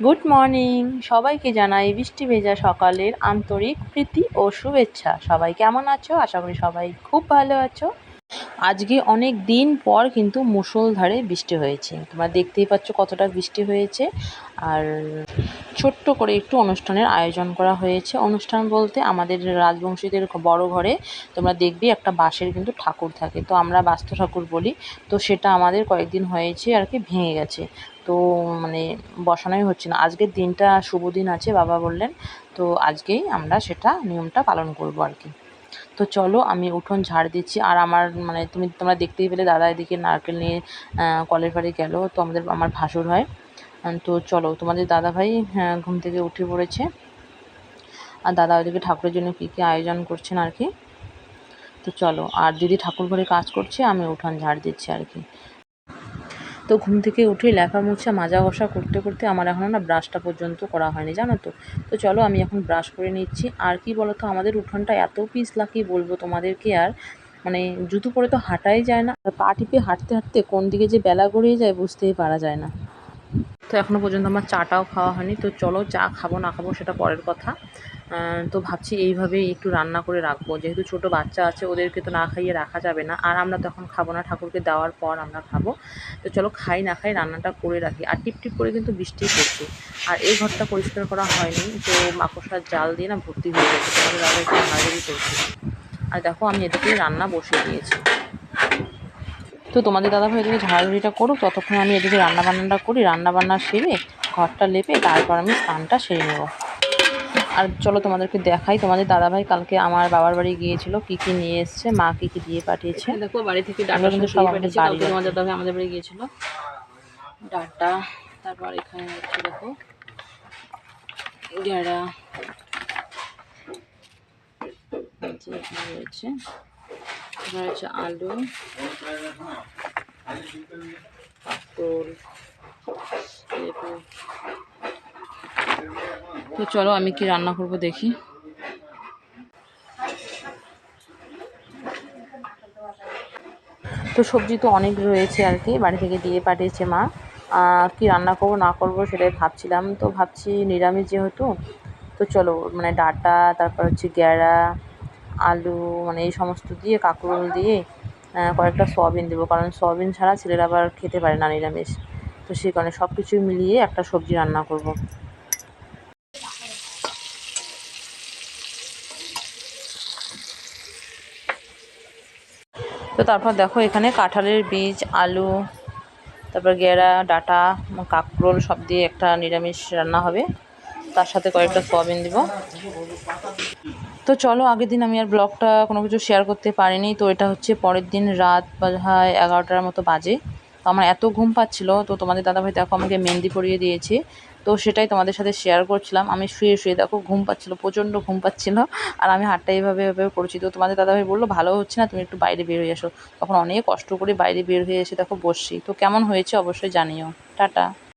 Good morning সবাইকে জানাই বৃষ্টি ভেজা সকালের আন্তরিক প্রীতি ও শুভেচ্ছা। সবাই কেমন আছো? আশা করি সবাই খুব ভালো আছো। আজকে অনেক দিন পর কিন্তু মুষলধারে বৃষ্টি হয়েছে। তোমরা দেখতেই পাচ্ছ কতটা বৃষ্টি হয়েছে। আর ছোট্ট করে একটু অনুষ্ঠানের আয়োজন করা হয়েছে। অনুষ্ঠান বলতে আমাদের রাজবংশীদের বড় ঘরে তোমরা দেখবি একটা বাঁশের কিন্তু ঠাকুর থাকে। তো আমরা বাস্তু ঠাকুর বলি। তো সেটা আমাদের কয়েকদিন হয়েছে আর কি ভেঙে গেছে। তো মানে বসানোই হচ্ছে না। আজকের দিনটা শুভ দিন আছে, বাবা বললেন। তো আজকেই আমরা সেটা নিয়মটা পালন করব আর কি। তো চলো আমি উঠোন ঝাড় দিচ্ছি। আর আমার মানে তুমি তোমরা দেখতেই পেলে দাদা এদিকে নারকেল নিয়ে কলের বাড়ি গেল। তো আমাদের আমার ভাসুর হয়। তো চলো তোমাদের দাদা ভাই হ্যাঁ, ঘুম থেকে উঠে পড়েছে। আর দাদা ওদিকে ঠাকুরের জন্য কী কী আয়োজন করছেন আর কি? তো চলো আর দিদি ঠাকুর ঘরে কাজ করছে আমি উঠান ঝাড় দিচ্ছি আর কি। তো ঘুম থেকে উঠে লেখা মোছা মাজা ঘষা করতে করতে আমার এখনও না ব্রাশটা পর্যন্ত করা হয়নি, জানো তো। তো চলো আমি এখন ব্রাশ করে নিচ্ছি। আর কি বলো তো আমাদের উঠোনটা এত পিস কি বলব তোমাদেরকে আর? মানে জুতো পরে তো হাঁটাই যায় না। পা টিপে হাঁটতে হাঁটতে কোন দিকে যে বেলা গড়িয়ে যায় বুঝতেই পারা যায় না। তো এখনও পর্যন্ত আমার চাটাও খাওয়া হয়নি। তো চলো চা খাব, না খাব সেটা পরের কথা। তো ভাবছি এইভাবেই একটু রান্না করে রাখব। যেহেতু ছোট বাচ্চা আছে, ওদেরকে তো না খাইয়ে রাখা যাবে না। আর আমরা তখন খাব না, ঠাকুরকে দেওয়ার পর আমরা খাব। তো চলো খাই, না খাই রান্নাটা করে রাখি। আর টিপ টিপ করে কিন্তু বৃষ্টি পড়ছে। আর এই ঘরটা পরিষ্কার করা হয়নি, তো মাকড়সার জাল দিয়ে না ভর্তি হয়ে গেছে। তোমাদের দাদা একটু হাড়াহাড়ি করছে। আর দেখো আমি এদিকে রান্না বসিয়ে দিয়েছি। তো তোমাদের দাদাভাই এদিকে ঝাড়াঝুড়িটা করুক ততক্ষণ আমি এদিকে রান্নাবান্নাটা করি রান্নাবান্না সেরে ঘরটা লেপে তারপর আমি স্নানটা সেরে নেব। আর চলো তোমাদেরকে দেখাই তোমাদের দাদাভাই কালকে আমার বাবার বাড়ি গিয়েছিল কি কি নিয়ে এসছে মা কি কি দিয়ে পাঠিয়েছে। দেখো বাড়ি থেকে ডাটা কিন্তু সব পাঠিয়েছে কালকে তোমাদের দাদাভাই আমাদের বাড়ি গিয়েছিল। ডাটা তারপর এখানে হচ্ছে দেখো এখানে রয়েছে। এখানে আলু তো চলো আমি কি রান্না করব দেখি। তো সবজি তো অনেক রয়েছে আর কি, বাড়ি থেকে দিয়ে পাঠিয়েছে মা। কি রান্না করব, না করব সেটাই ভাবছিলাম। তো ভাবছি নিরামিষ যেহেতু, তো চলো মানে ডাটা, তারপর হচ্ছে গ্যাড়া আলু মানে এই সমস্ত দিয়ে কাঁকরোল দিয়ে কয়েকটা সয়াবিন দেবো। কারণ সয়াবিন ছাড়া ছেলেরা আবার খেতে পারে না নিরামিষ। তো সেই কারণে সব কিছু মিলিয়ে একটা সবজি রান্না করব। তো তারপর দেখো এখানে কাঁঠালের বীজ, আলু, তারপর গেরা, ডাটা, কাঁকরোল সব দিয়ে একটা নিরামিষ রান্না হবে। তার সাথে কয়েকটা সয়াবিন দিব। তো চলো, আগের দিন আমি আর ব্লগটা কোনো কিছু শেয়ার করতে পারিনি। তো এটা হচ্ছে পরের দিন রাত হয় এগারোটার মতো বাজে। তো আমার এত ঘুম পাচ্ছিলো, তো তোমাদের দাদাভাই দেখো আমাকে মেহেন্দি পরিয়ে দিয়েছে। তো সেটাই তোমাদের সাথে শেয়ার করছিলাম। আমি শুয়ে শুয়ে দেখো ঘুম পাচ্ছিলো, প্রচণ্ড ঘুম পাচ্ছিলো। আর আমি হাটটা এইভাবে এভাবে করছি। তো তোমাদের দাদাভাই বলল, ভালো হচ্ছে না, তুমি একটু বাইরে বের হয়ে আসো তখন অনেক কষ্ট করে বাইরে বের হয়ে এসে দেখো বসছি। তো কেমন হয়েছে অবশ্যই জানিও। টাটা।